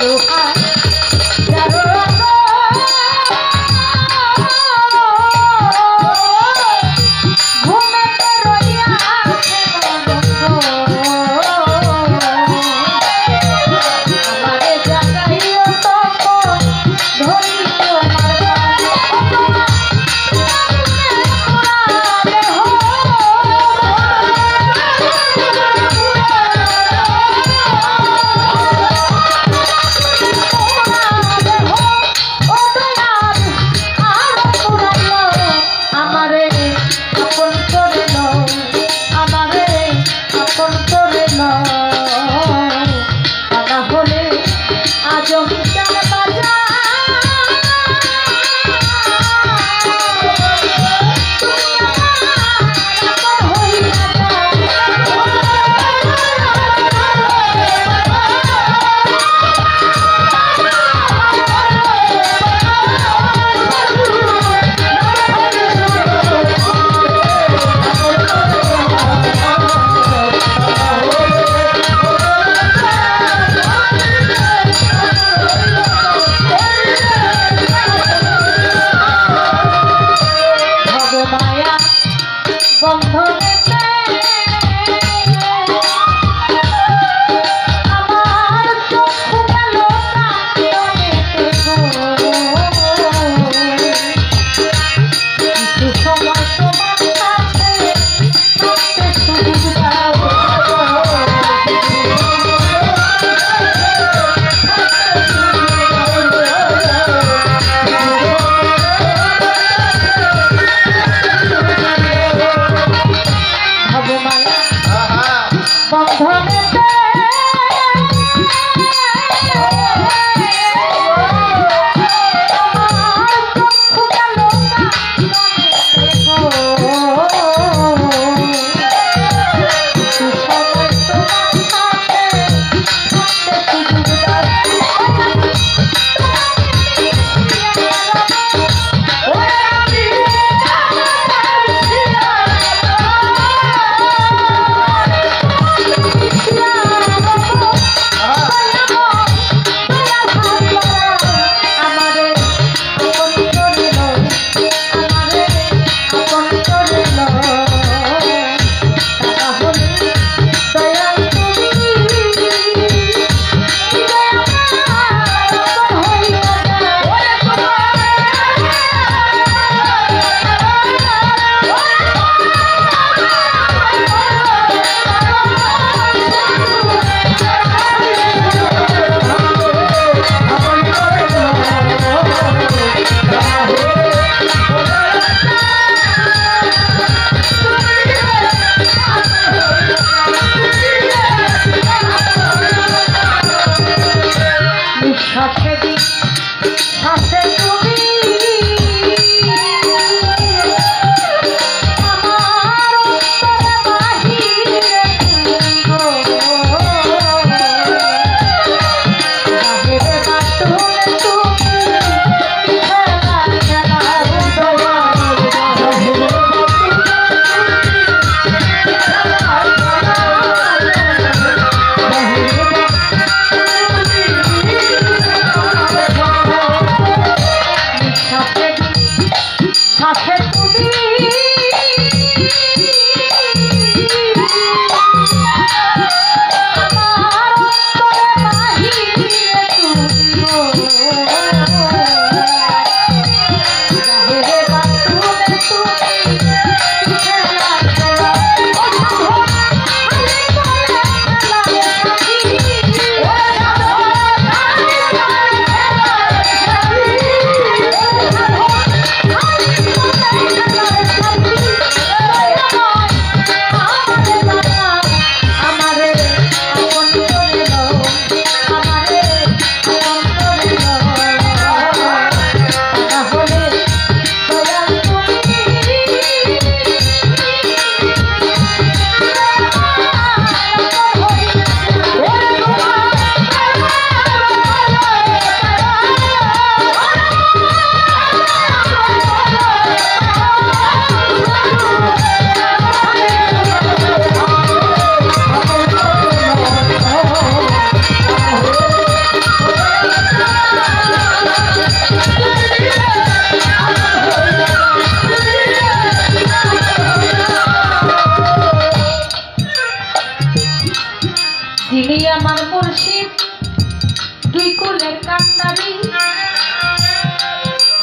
Hallelujah.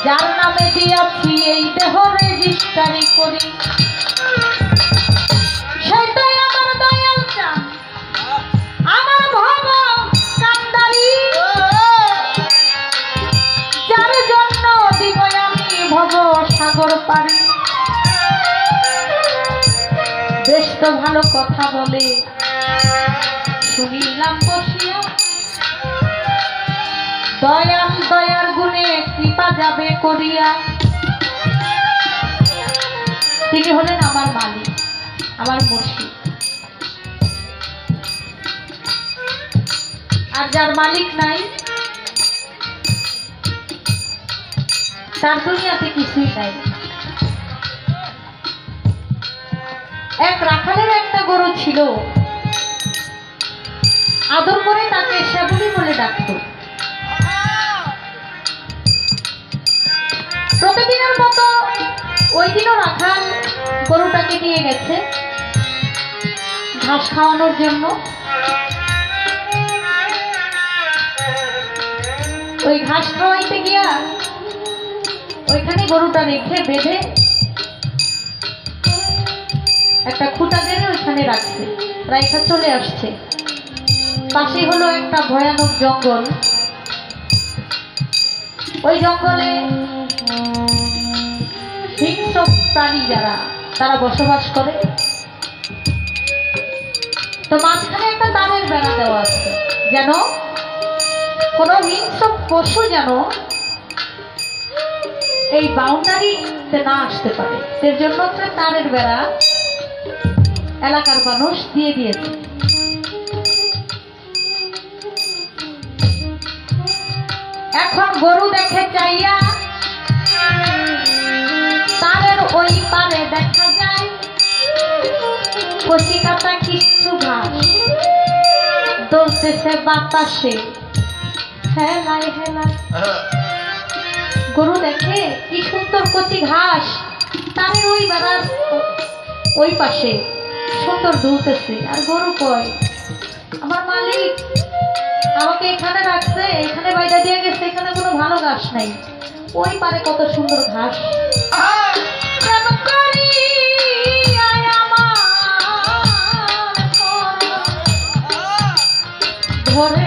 যার নামে দিয়াছি এই দেহ রেজিস্টারি করি। সেটাই জন্য দিব আমি ভব সাগর পারি। বেশ তো ভালো কথা বলে। শুনিলাম বসিয়া, দয়াল দয়ার গুণে কৃপা যাবে করিয়া। তিনি হলেন আমার মালিক, আমার মুর্শিদ। আর যার মালিক নাই, তার দুনিয়াতে কিছুই নাই। এক রাখালের একটা গরু ছিল আদর করে তাকে শ্যাবলী বলে ডাকতো। প্রতিদিনের মতো ওই দিনও রাখাল গরুটাকে নিয়ে গেছে ঘাস খাওয়ানোর জন্য। ওই ঘাস খাওয়াইতে গিয়া ওইখানে গরুটা রেখে বেঁধে একটা খুঁটা গেড়ে ওইখানে রাখছে, রাইখা চলে আসছে। পাশে হলো একটা ভয়ানক জঙ্গল। ওই জঙ্গলে হিংস্র প্রাণী যারা, তারা বসবাস করে। তো মাঝখানে একটা তারের বেড়া দেওয়া আছে, যেন কোনো হিংস্র পশু যেন এই বাউন্ডারিতে না আসতে পারে। এর জন্য একটা তারের বেড়া এলাকার মানুষ দিয়ে দিয়েছে। এখন গরু দেখে চাইয়া তারের ওই পারে দেখা যায়। কচি কাটা কিচ্ছু ঘাস দৌড়তেছে বাতাসে। হেলায় হেলায়। গরু দেখে কি সুন্দর কচি ঘাস। তারের ওই বেড়ার ওই পাশে। সুন্দর দুলতেছে। আর গরু কয়? আমার মালিক। আমাকে এখানে রাখছে, এখানে বাইরে দিয়ে গেছে, এখানে কোনো ভালো ঘাস নাই ওই পারে কত সুন্দর ঘাস। ধরে